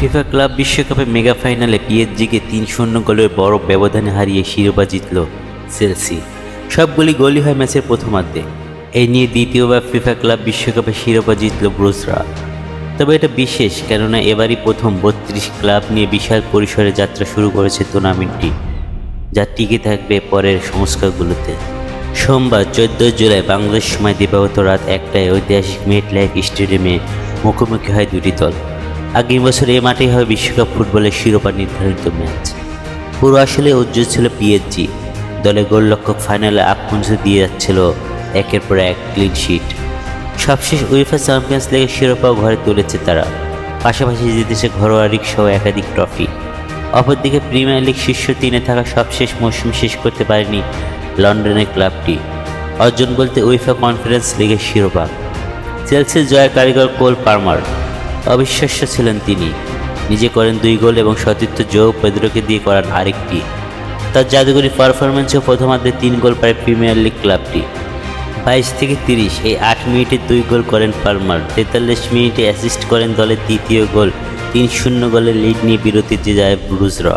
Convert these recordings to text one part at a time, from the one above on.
FIFA club বিশ্বকাপে mega ফাইনালে পিএসজিকে তিন শূন্য গোলের বড় ব্যবধানে হারিয়ে শিরোপা জিতল সেলসি সবগুলি গোলই হয় ম্যাচের প্রথমার্ধে। এই নিয়ে দ্বিতীয়বার ফিফা ক্লাব বিশ্বকাপে শিরোপা জিতল ব্রুসরা। তবে এটা বিশেষ, কেননা এবারই প্রথম বত্রিশ ক্লাব নিয়ে বিশাল পরিসরে যাত্রা শুরু করেছে টুর্নামেন্টটি, যা টিকে থাকবে পরের সংস্কারগুলোতে। সোমবার চোদ্দ জুলাই বাংলাদেশ সময় দিবাগত রাত একটায় ঐতিহাসিক মেট লাইফ স্টেডিয়ামে মুখোমুখি হয় দুটি দল। আগামী বছর এ মাঠেই হবে বিশ্বকাপ ফুটবলের শিরোপা নির্ধারিত ম্যাচ। পুরো আসলে উজ্জ্বল ছিল পিএসজি দলে গোলরক্ষক ফাইনালে পর্যন্ত দিয়ে যাচ্ছিল একের পর এক ক্লিন শিট সবশেষ উইফা চ্যাম্পিয়ন্স লিগের শিরোপাও ঘরে তুলেছে তারা। পাশাপাশি জিতেছে ঘরোয়া রিক সহ একাধিক ট্রফি অপরদিকে প্রিমিয়ার লিগ শীর্ষ তিনে থাকা সবশেষ মৌসুম শেষ করতে পারেনি লন্ডনের ক্লাবটি। অর্জন বলতে উইফা কনফারেন্স লিগের শিরোপা। চেলসির জয় কারিগর কোল পার্মার। অবিশ্বাস্য ছিলেন তিনি। নিজে করেন দুই গোল এবং সতীর্থ জো পেদ্রোকে দিয়ে করান আরেকটি। তার জাদুকরী পারফরমেন্সেও প্রথমার্ধে তিন গোল পায় প্রিমিয়ার লিগ ক্লাবটি বাইশ থেকে তিরিশ, এই আট মিনিটে দুই গোল করেন পালমার। তেতাল্লিশ মিনিটে অ্যাসিস্ট করেন দলের দ্বিতীয় গোল, তিন শূন্য গোলে লিড নিয়ে বিরতিতে যায় ব্রুজরা।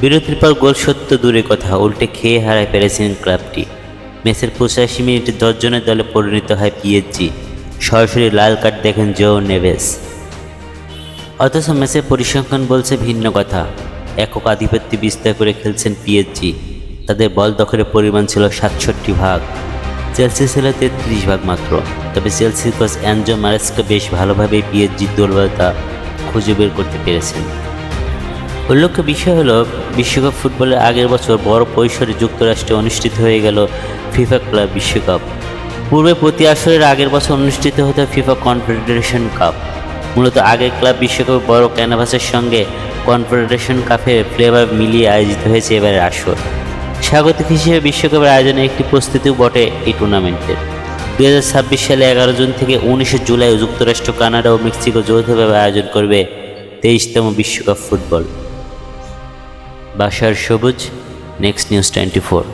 বিরতির পর গোল সত্য দূরে কথা, উল্টে খেয়ে হারায় পেরেছিলেন ক্লাবটি ম্যাচের পঁচাশি মিনিটে দশজনের দলে পরিণত হয় পিএসজি সরাসরি লাল কার্ড দেখেন জো নেভেস। অথচ ম্যাচের পরিসংখ্যান বলছে ভিন্ন কথা। একক আধিপত্য বিস্তার করে খেলছেন পিএসজি তাদের বল দখলের পরিমাণ ছিল সাতষট্টি ভাগ। চেলসি ছিল তেত্রিশ ভাগ মাত্র। তবে চেলসির কোচ অ্যানজো মারেস্কা বেশ ভালোভাবেই পিএসজির দুর্বলতা খুঁজে বের করতে পেরেছেন। উল্লেখ্য বিষয় হলো, বিশ্বকাপ ফুটবলের আগের বছর বড় পরিসরে যুক্তরাষ্ট্রে অনুষ্ঠিত হয়ে গেল ফিফা ক্লাব বিশ্বকাপ। পূর্বে প্রতি আসরের আগের বছর অনুষ্ঠিত হতো ফিফা কনফেডারেশন কাপ। মূলত আগের ক্লাব বিশ্বকাপ বড় ক্যানভাসের সঙ্গে কনফেডারেশন কাপে ফ্লেভার মিলিয়ে আয়োজিত হয়েছে এবারের আসর। স্বাগতিক হিসেবে বিশ্বকাপের আয়োজনে একটি প্রস্তুতিও বটে এই টুর্নামেন্টের দু ছাব্বিশ সালে এগারো জুন থেকে উনিশে জুলাই যুক্তরাষ্ট্র, কানাডা ও মেক্সিকো যৌথভাবে আয়োজন করবে তেইশতম বিশ্বকাপ ফুটবল। বাসার সবুজ, নেক্সট নিউজ টোয়েন্টি ফোর।